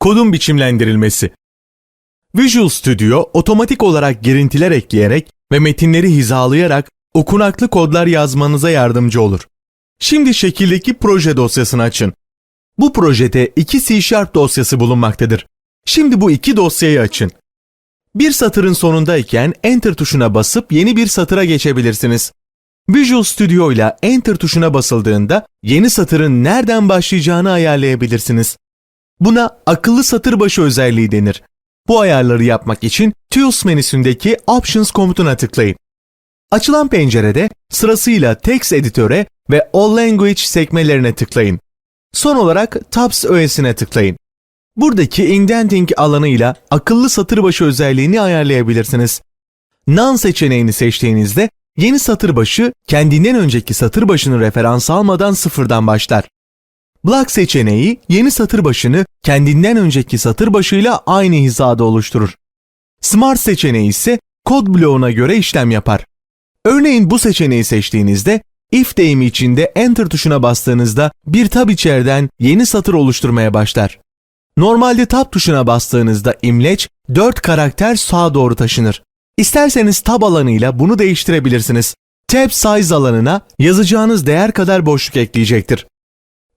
Kodun biçimlendirilmesi. Visual Studio otomatik olarak girintiler ekleyerek ve metinleri hizalayarak okunaklı kodlar yazmanıza yardımcı olur. Şimdi şekildeki proje dosyasını açın. Bu projede iki C Sharp dosyası bulunmaktadır. Şimdi bu iki dosyayı açın. Bir satırın sonundayken Enter tuşuna basıp yeni bir satıra geçebilirsiniz. Visual Studio ile Enter tuşuna basıldığında yeni satırın nereden başlayacağını ayarlayabilirsiniz. Buna akıllı satır başı özelliği denir. Bu ayarları yapmak için Tools menüsündeki Options komutuna tıklayın. Açılan pencerede sırasıyla Text Editöre ve All Language sekmelerine tıklayın. Son olarak Tabs öğesine tıklayın. Buradaki indenting alanıyla akıllı satır başı özelliğini ayarlayabilirsiniz. None seçeneğini seçtiğinizde yeni satır başı kendinden önceki satır başını referans almadan sıfırdan başlar. Block seçeneği yeni satır başını kendinden önceki satır başıyla aynı hizada oluşturur. Smart seçeneği ise kod bloğuna göre işlem yapar. Örneğin bu seçeneği seçtiğinizde if deyimi içinde enter tuşuna bastığınızda bir tab içeriden yeni satır oluşturmaya başlar. Normalde tab tuşuna bastığınızda imleç 4 karakter sağa doğru taşınır. İsterseniz tab alanıyla bunu değiştirebilirsiniz. Tab size alanına yazacağınız değer kadar boşluk ekleyecektir.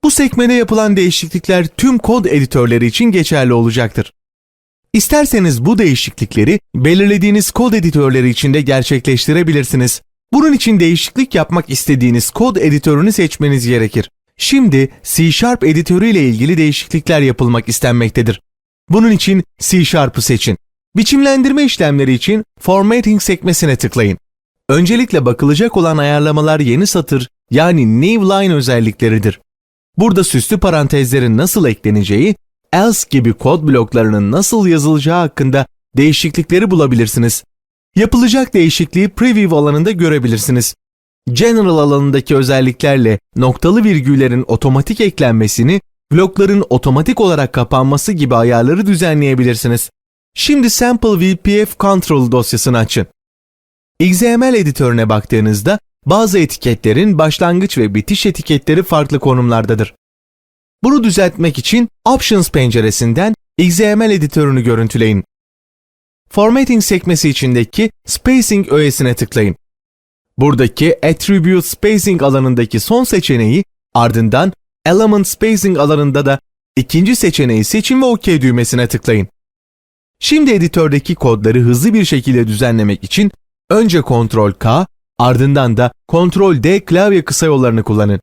Bu sekmede yapılan değişiklikler tüm kod editörleri için geçerli olacaktır. İsterseniz bu değişiklikleri belirlediğiniz kod editörleri içinde gerçekleştirebilirsiniz. Bunun için değişiklik yapmak istediğiniz kod editörünü seçmeniz gerekir. Şimdi C Sharp editörü ile ilgili değişiklikler yapılmak istenmektedir. Bunun için C Sharp'ı seçin. Biçimlendirme işlemleri için Formatting sekmesine tıklayın. Öncelikle bakılacak olan ayarlamalar yeni satır yani new line özellikleridir. Burada süslü parantezlerin nasıl ekleneceği, else gibi kod bloklarının nasıl yazılacağı hakkında değişiklikleri bulabilirsiniz. Yapılacak değişikliği preview alanında görebilirsiniz. General alanındaki özelliklerle noktalı virgüllerin otomatik eklenmesini, blokların otomatik olarak kapanması gibi ayarları düzenleyebilirsiniz. Şimdi Sample VPF Control dosyasını açın. XML editörüne baktığınızda bazı etiketlerin başlangıç ve bitiş etiketleri farklı konumlardadır. Bunu düzeltmek için Options penceresinden XML editörünü görüntüleyin. Formatting sekmesi içindeki Spacing öğesine tıklayın. Buradaki Attribute Spacing alanındaki son seçeneği ardından Element Spacing alanında da ikinci seçeneği seçin ve OK düğmesine tıklayın. Şimdi editördeki kodları hızlı bir şekilde düzenlemek için önce Ctrl K ardından da Ctrl D klavye kısa yollarını kullanın.